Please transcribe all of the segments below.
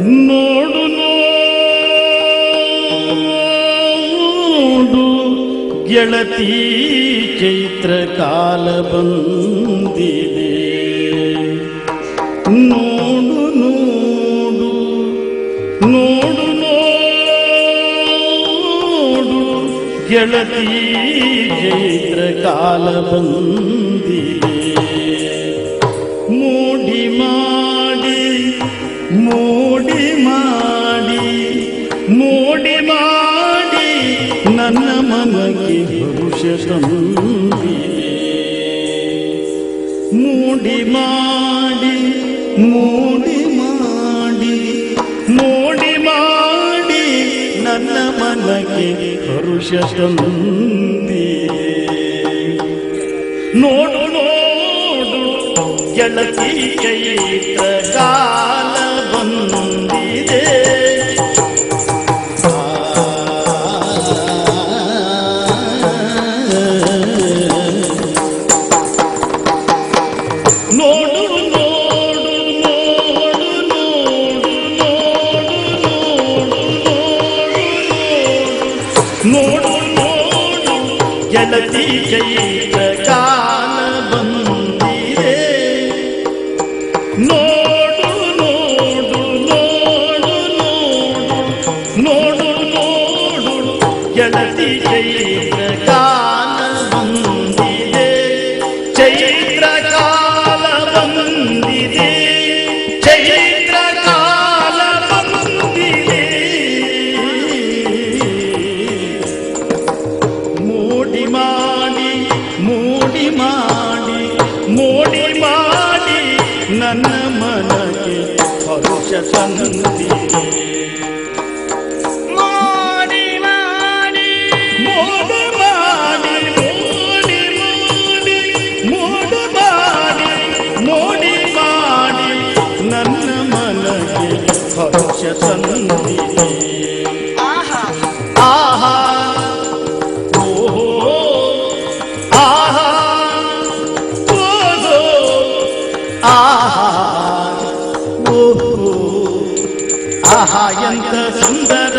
ನೋಡು ನೋಡು. ಗೆಳತಿ ಚೈತ್ರ ಕಾಲ ಬಂದಿದೆ. ನೋಡು ನೋಡು. ನೋಡು ನೋಡು. ಗೆಳತಿ ಚೈತ್ರ ಕಾಲ ಬಂದಿದೆ. ತಂದಿದೆ ಮೂಡಿ ಮಾಡಿ ಮೂಡಿ ಮಾಡಿ ಮೂಡಿ ಮಾಡಿ ನನ್ನ ಮನಗೆ ಹರುಷ ತಂದಿದೆ ನೋಡು ನೋಡು ಗೆಳತಿ ಚೈತ್ರ ನೋಡು ನೋಡು ನೋಡು ನೋಡು ನೋಡು ನೋಡು ಗೆಳತಿ ಚೈತ್ರ ಕಾಲ ಬಂದಿದೆ ನೋಡು ನೋಡು ನೋಡು ನೋಡು ನೋಡು ನೋಡು ಗೆಳತಿ ಚೈತ್ರ ಹರುಷ ತಂದಿದೆ ಆಹಾ ಎಂತ ಸುಂದರ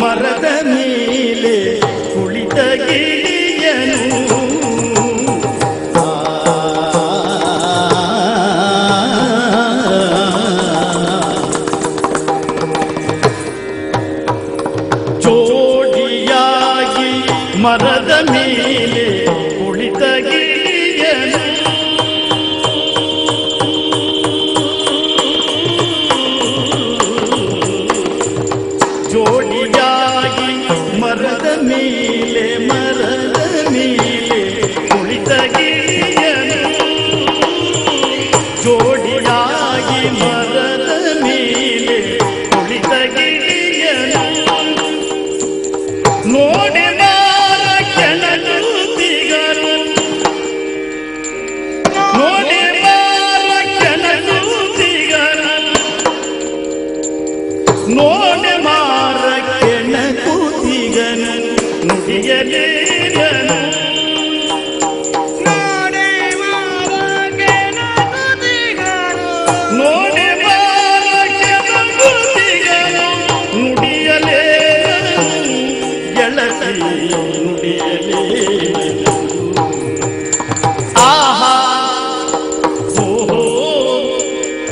ಮರದ நீரிலே குளித்த கிளியனும் மரதமே